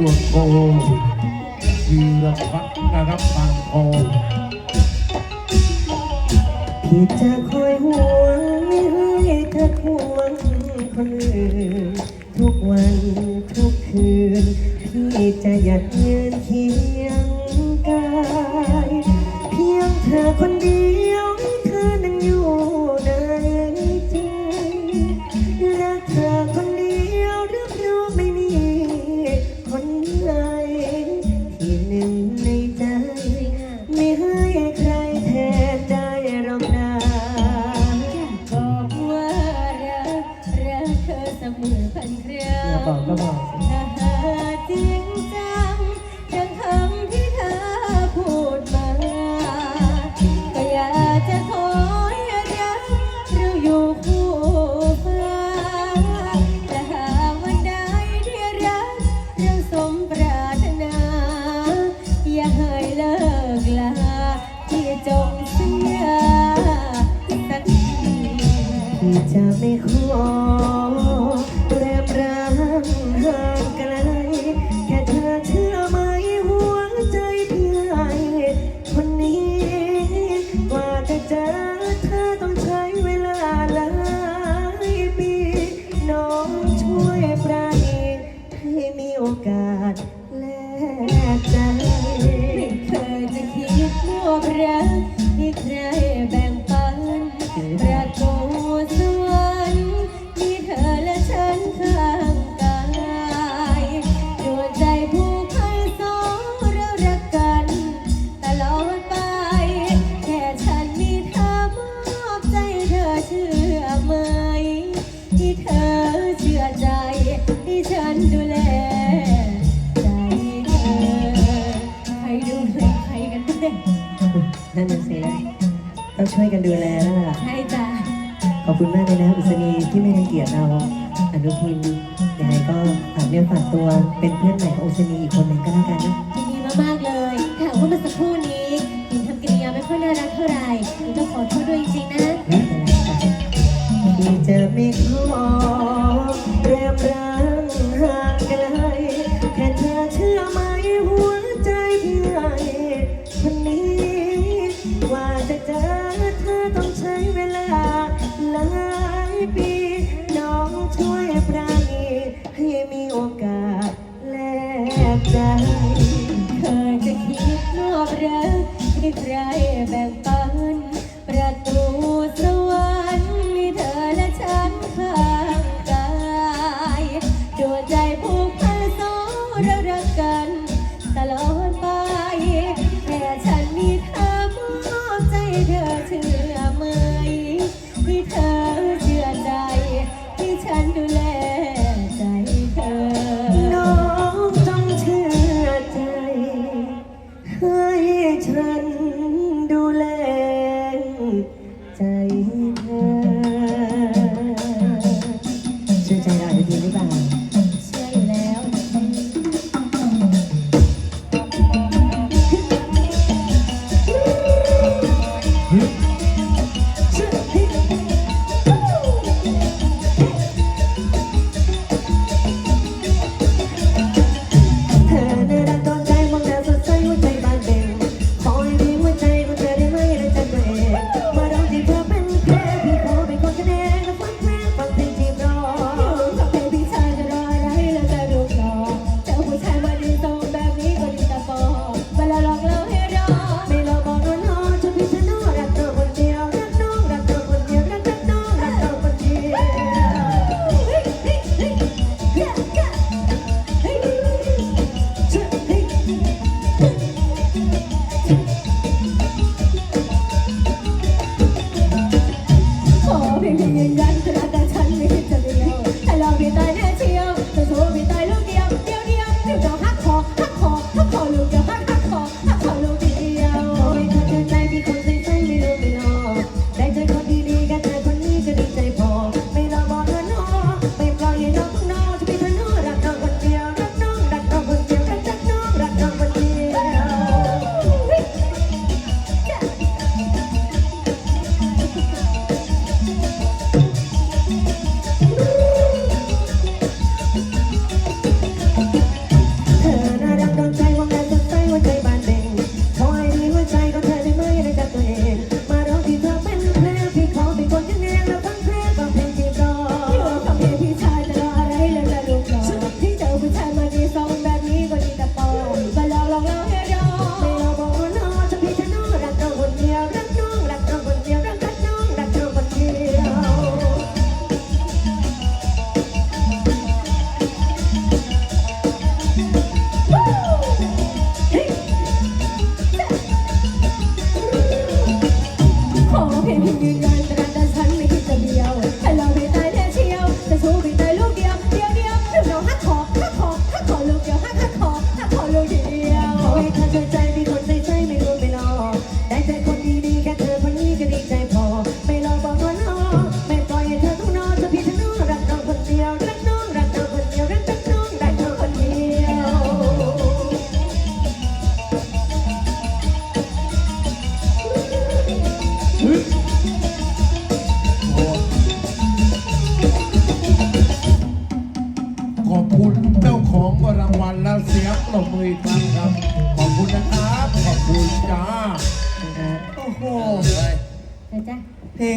รวจโทวีรพัฒน์นะครับปานทองพี่จะคอยห่วงไม่ให้เธอห่วงคนอื่นทุกวันทุกคืนพี่จะหยัดยืนเคียงกาย เพียงเธอคนเดียว จ นั่นน่ะสิต้องช่วยกันดูแลแล้วล่ะ ใช่จ้ะขอบคุณมากเลยนะอุศนีที่ไม่รังเกียจเรา อนุทินยังไงก็ฝากเนื้อฝากตัวเป็นเพื่อนใหม่ของอุศนีอีกคนหนึ่งก็แล้วกันนะยินดีมากๆเลยถามว่าเมื่อสักครู่นี้หญิงทำกิริยาไม่ค่อยน่ารักเท่าไหร่หญิงต้องขอโทษด้วยจริงๆนะไม่เป็นไรค่ะที่จะไม่ขอ จะเจอเธอต้องใช้เวลาหลายปี น้องช่วยปราณีให้มีโอกาสแลกใจ เคยจะคิดมอบรักให้ใครแบ่งปัน tem ninguém เห็นยืนยันแต่แต่ฉันไม่คิดจะเดียวแค่เราไม่ตายแนเชียวจะชูไปตายลูกเดียวเดียวเดียวถึเราฮักขอฮักขอฮักขอลูกเดียวฮักฮักขอฮักขอลูกเดียวขอให้เธอใจมีค รางวัลแล้วเสียงปรบมือครังครับ ขอบคุณนะครับ ขอบคุณจ้า โอ้โห ไปจ้ะ เพลง